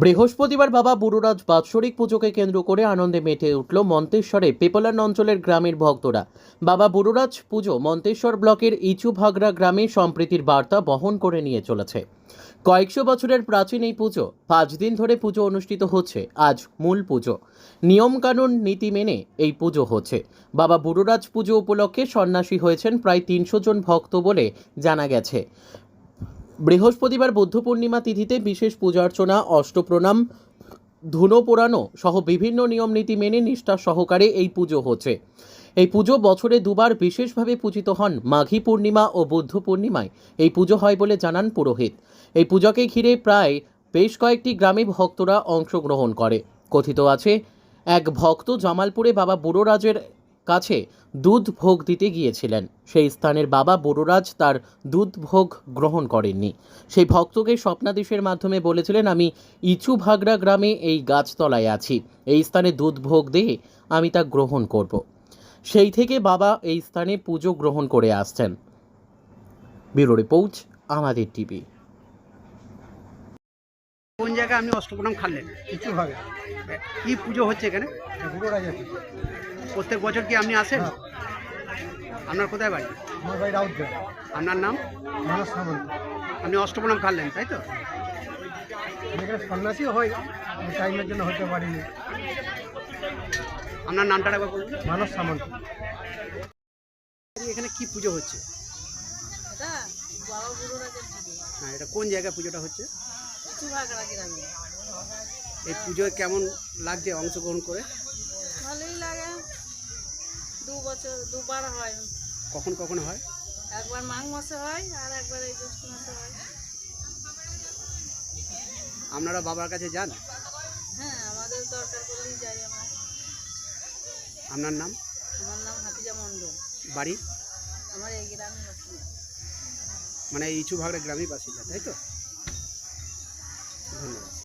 বৃহস্পতিবার বাবা বুড়োরাজ বাৎসরিক পুজোকে কেন্দ্র করে আনন্দে মেতে উঠল মন্তেশ্বরে পেপলান অঞ্চলের গ্রামের ভক্তরা। বাবা বুড়োরাজ পুজো মন্তেশ্বর ব্লকের ইচুভাগরা গ্রামে সম্প্রীতির বার্তা বহন করে নিয়ে চলেছে। কয়েকশো বছরের প্রাচীন এই পুজো পাঁচ দিন ধরে পুজো অনুষ্ঠিত হচ্ছে। আজ মূল পুজো। নিয়মকানুন, নীতি মেনে এই পুজো হচ্ছে। বাবা বুড়োরাজ পুজো উপলক্ষে সন্ন্যাসী হয়েছেন প্রায় তিনশো জন ভক্ত বলে জানা গেছে। বৃহস্পতিবার বুদ্ধ পূর্ণিমা তিথিতে বিশেষ পূজা অর্চনা, অষ্টপ্রণাম ধুনো পোড়ানো সহ বিভিন্ন নিয়ম নীতি মেনে নিষ্ঠা সহকারে এই পুজো হচ্ছে। এই পুজো বছরে দুবার বিশেষভাবে পূজিত হন মাঘী পূর্ণিমা ও বুদ্ধ পূর্ণিমায়। এই পুজো হয় বলে জানান পুরোহিত। এই পূজাকে ঘিরে প্রায় বেশ কয়েকটি গ্রামে ভক্তরা অংশগ্রহণ করে। কথিত আছে, এক ভক্ত জামালপুরে বাবা বুড়োরাজের কাছে দুধ ভোগ দিতে গিয়েছিলেন। সেই স্থানের বাবা বুড়োরাজ তার দুধ ভোগ গ্রহণ করেননি। সেই ভক্তকে স্বপ্নাদেশের মাধ্যমে বলেছিলেন, আমি ইচু ভাগড়া গ্রামে এই গাছতলায় আছি। এই স্থানে দুধ ভোগ দিয়ে আমি তা গ্রহণ করব। সেই থেকে বাবা এই স্থানে পুজো গ্রহণ করে আসছেন। ব্যুরো রিপোর্ট, আমাদের টিভি। কোন জায়গায় আপনি অষ্টপ্রণাম খানলেন? কিছু হবে। কি পুজো হচ্ছে এখানে? বুড়ো রাজা কি? প্রত্যেক বছর কি আপনি আসেন? হ্যাঁ। আপনার কোথায় বাড়ি? আমার বাড়ি রাউদ্র আপনার নাম? মানস সামন্ত আপনি অষ্টপ্রণাম খানলেন তাই তো? এখানে সন্ন্যাসীও হই আমি টাইমের জন্য হতে পারিনি আপনার নামটা একবার বলুন। মানস সামন্ত এখানে কি পুজো হচ্ছে? হ্যাঁ এটা কোন জায়গায় পুজোটা হচ্ছে? গ্রামে এই পুজোয় কেমন লাগছে অংশগ্রহণ করে? ভালোই লাগে। দু বছর দুবার হয়। কখন কখন হয়? একবার মাঘ মাসে হয় আর একবার এই জ্যৈষ্ঠ মাসে হয়। আপনারা বাবার কাছে যান? হ্যাঁ আমাদের দরকার করলেই যাই আমরা। আপনার নাম? আমার নাম হাফিজা মণ্ডল। বাড়ি? আমার এই গ্রামে বাসিন্দা। মানে ইচু ভাগড়া গ্রামেই বাসিন্দা তাই তো? ধন্যবাদ